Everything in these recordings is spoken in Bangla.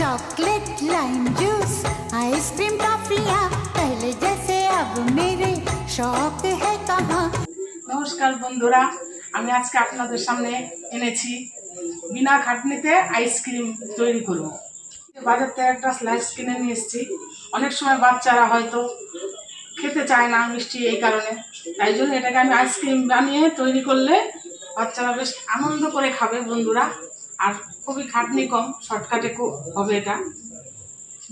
Chocolate lime juice ice cream टॉफियाँ पहले जैसे अब मेरे शौक है कहाँ নমস্কার বন্ধুরা আমি আজকে আপনাদের সামনে এনেছি বিনা খাটনিতে আইসক্রিম তৈরি করব বাজার থেকে একটা স্লাইস কিনে নিয়ে এসেছি অনেক সময় বাচ্চারা হয়তো খেতে চায় না মিষ্টি এই কারণে তাই জন্য এটাকে আমি আইসক্রিম বানিয়ে তৈরি করলে বাচ্চারা বেশ আনন্দ করে খাবে বন্ধুরা আর খুবই খাটনি কম, শর্টকাটে হবে এটা।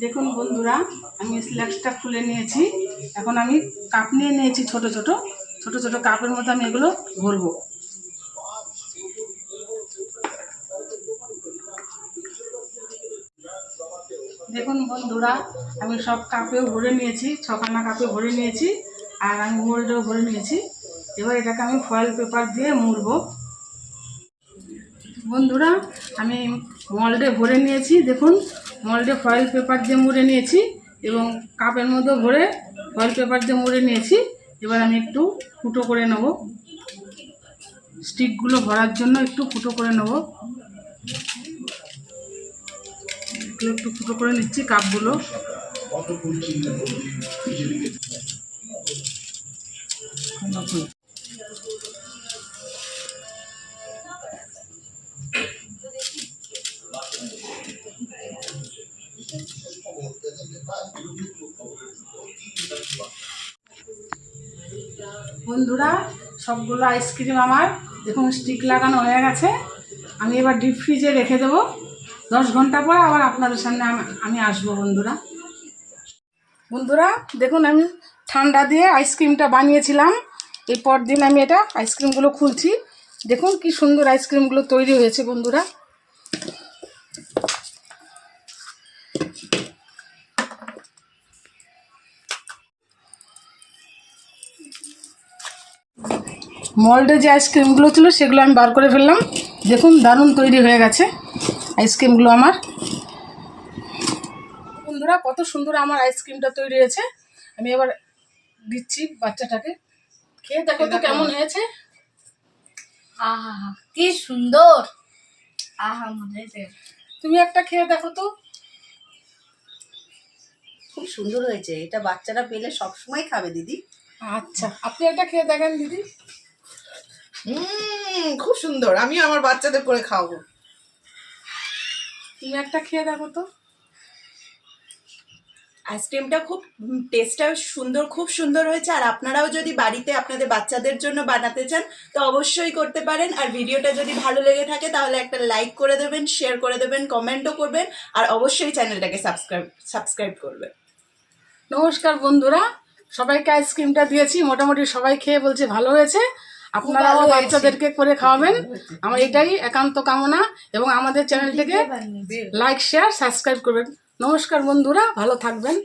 দেখুন বন্ধুরা, আমি স্ল্যাক্সটা খুলে নিয়েছি। এখন আমি কাপ নিয়ে নিয়েছি ছোট ছোট। ছোট ছোট কাপের মধ্যে আমি এগুলো ভরবো দেখুন বন্ধুরা, আমি সব কাপেও ভরে নিয়েছি, ছখানা কাপে ভরে নিয়েছি, আর আমি মোল্ডেও ভরে নিয়েছি। এবার এটাকে আমি ফয়েল পেপার দিয়ে মুড়বো। বন্ধুরা, আমি মল্ডে ভরে নিয়েছি, দেখুন মল্ডে ফয়েল পেপার দিয়ে মুড়ে নিয়েছি এবং কাপের মধ্যে ভরে ফয়েল পেপার দিয়ে মুড়ে নিয়েছি। এবার আমি একটু ফুটো করে নেব। স্টিকগুলো ভরার জন্য একটু ফুটো করে নেব। এগুলো একটু ফুটো করে নিচ্ছি কাপগুলো। বন্ধুরা, সবগুলো আইসক্রিম আমার। দেখুন স্টিক লাগানো হয়ে গেছে। আমি এবার ডিপ ফ্রিজে রেখে দেবো। দশ ঘণ্টা পর আবার আপনাদের সামনে আমি আসব, বন্ধুরা। বন্ধুরা, দেখুন, আমি ঠান্ডা দিয়ে আইসক্রিমটা বানিয়েছিলাম। এই পর দিন আমি এটা আইসক্রিমগুলো খুলছি। দেখুন, কি সুন্দর আইসক্রিমগুলো তৈরি হয়েছে, বন্ধুরা। মল্ডে যে আইসক্রিমগুলো ছিল সেগুলো আমি বার করে ফেললাম। দেখুন দারুণ তৈরি হয়ে গেছে আইসক্রিমগুলো আমার। বন্ধুরা কত সুন্দর আমার আইসক্রিমটা তৈরি হয়েছে। আমি এবার দিচ্ছি বাচ্চাটাকে। খেয়ে দেখো তো কেমন হয়েছে। আহা কি সুন্দর। আহা মজা হয়েছে। তুমি একটা খেয়ে দেখো তো। খুব সুন্দর হয়েছে। এটা বাচ্চারা পেলে সবসময় খাবে দিদি। আচ্ছা আপনি একটা খেয়ে দেখেন দিদি। খুব সুন্দর। আমিও আমার বাচ্চাদের করে খাওয়াবো। তুমি একটা খেয়ে দেখো তো। আইসক্রিমটা খুব টেস্টটা সুন্দর খুব সুন্দর হয়েছে। আর আপনারাও যদি বাড়িতে আপনাদের বাচ্চাদের জন্য বানাতে চান তো অবশ্যই করতে পারেন। আর ভিডিওটা যদি ভালো লেগে থাকে তাহলে একটা লাইক করে দেবেন শেয়ার করে দেবেন কমেন্টও করবেন। আর অবশ্যই চ্যানেলটাকে সাবস্ক্রাইব সাবস্ক্রাইব করবেন। নমস্কার বন্ধুরা। সবাইকে আইসক্রিমটা দিয়েছি। মোটামুটি সবাই খেয়ে বলছে ভালো হয়েছে। আপনারাও বাচ্চাদেরকে করে খাওয়াবেন। আমার এটাই একান্ত কামনা এবং আমাদের চ্যানেলটিকে লাইক শেয়ার সাবস্ক্রাইব করবেন। নমস্কার বন্ধুরা ভালো থাকবেন।